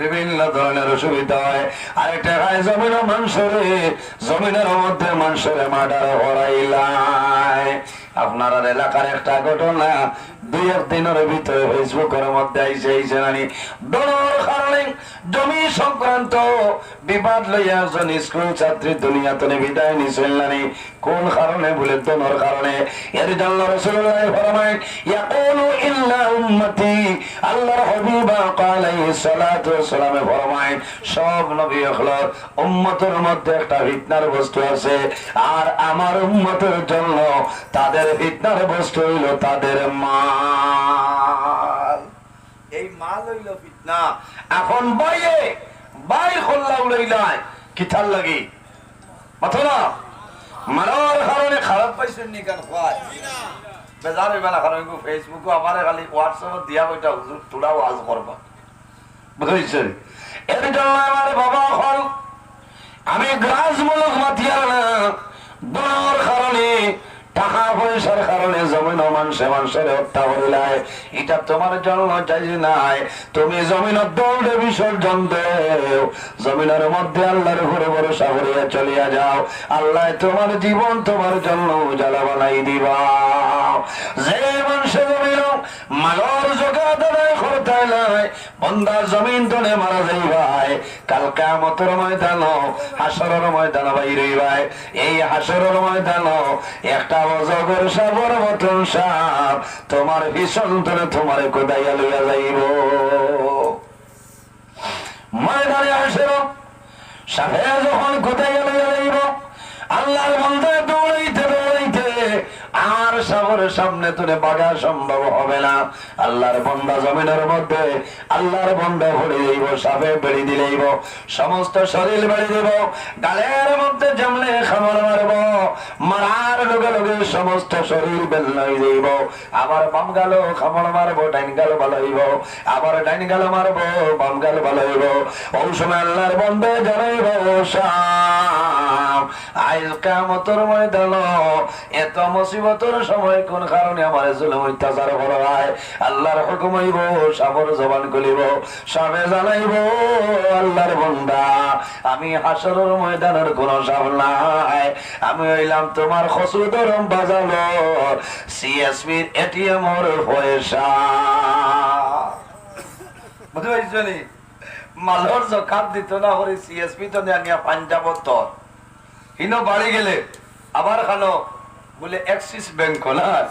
বিভিন্ন ধরনের অসুবিধা হয়। আরেকটা হয় জমিনের মানুষের জমিনের মধ্যে মানুষের মার্ডার হরাইলাই আপনার এলাকার একটা ঘটনা। দুই দিনের ভিতরে ফেসবুকের মধ্যে আইসে আইসে নানি ডর কারণে জমি সংক্রান্ত বিবাদ লইয়া একজন স্কুল ছাত্রী দুনিয়াতে বিদায় নিছিল নানি। কোন কারণে? বলে দোনোর কারণে। এর জন্য রসুল্লাহ ফরমায় ইয়াকুলু ইল্লা উম্মতি। আল্লাহর হাবিবা আলাইহিস সালাতু ওয়াসসালামে ফরমায় সব নবী হলো উম্মতের মধ্যে একটা ফিতনার বস্তু আছে। আর আমার উম্মতের জন্য তাদের ফিতনার বস্তু হইল তাদের মাল। এই মাল হইল ফিতনা এখন বাইরে, বাইর করলাম লইলাই কিথার লাগি? মাথা মারার কারণে খারাপ পাইছেন নি কেন? কয় বেজার হইবা না কারণ ফেসবুকে আমার খালি হোয়াটসঅ্যাপ দিয়া ওইটা হুজুর, তোরা ওয়াজ করবা। বুঝেছেন এর জন্য আমার বাবা হল। আমি গ্রাস মূলক মাতিয়ার না দোনোর কারণে টাকা পয়সার কারণে জমিন মানুষে মানুষের হত্যা করিলাই এটা তোমার জন্য চাই নাই। তুমি জমিন দৌড়ে বিসর্জন দেও। জমিনের মধ্যে আল্লাহর ঘরে ভরসা করিয়া চলিয়া যাও। আল্লাহ তোমার জীবন তোমার জন্য উজালা বানাই দিবা। বন্দা জমিন তলে মারা যাই ভাই কাল কামতর ময়দান হাসরের ময়দান বাইরে ভাই এই হাসরের ময়দান একটা অজগর সাবর মতন সাপ। তোমার ভীষণ তলে তোমার কোদাইয়া লইয়া যাইব। ময়দানে হাসর সাপে যখন কোদাইয়া লইয়া যাইব, আল্লাহর বন্ধে দৌড়াইতে আর সাগরের সামনে তুলে বাগা সম্ভব হবে না। আল্লাহর বন্দা জমিনের মধ্যে, আল্লাহর বন্ধা ভরে দিব সাপে বেড়ি দিলেইব সমস্ত শরীর বেড়ে দিব গালের মধ্যে জমলে খাবার মারব, মারার লগে লগে সমস্ত শরীর বেল্লাই দিব আবার বাম গালো খাবার মারব, ডাইন গালো ভালো হইব আবার ডাইন গালো মারব, বাম গালো ভালো হইব ওই সময় আল্লাহর বন্ধে জানাইব শাম আইজ কামতর ময়দান এত মুসিবতর সময় কোন কারণে আমার জুলুম অত্যাচার করা হয় আল্লাহর হুকুম সাবর জবান খুলিব সবে জানাইব আল্লাহর বন্দা। আমি হাসরের ময়দানের কোন সাব নাই। আমি হইলাম তোমার খসুদরম বাজালো সিএসপির এটিএম ওর পয়সা। বুঝতে পারছ মালর জকাত দিত না করে সিএসপি তো তোর হিনো বাড়ি গেলে আবার খানো বলে এক্সিস ব্যাংক খোলার।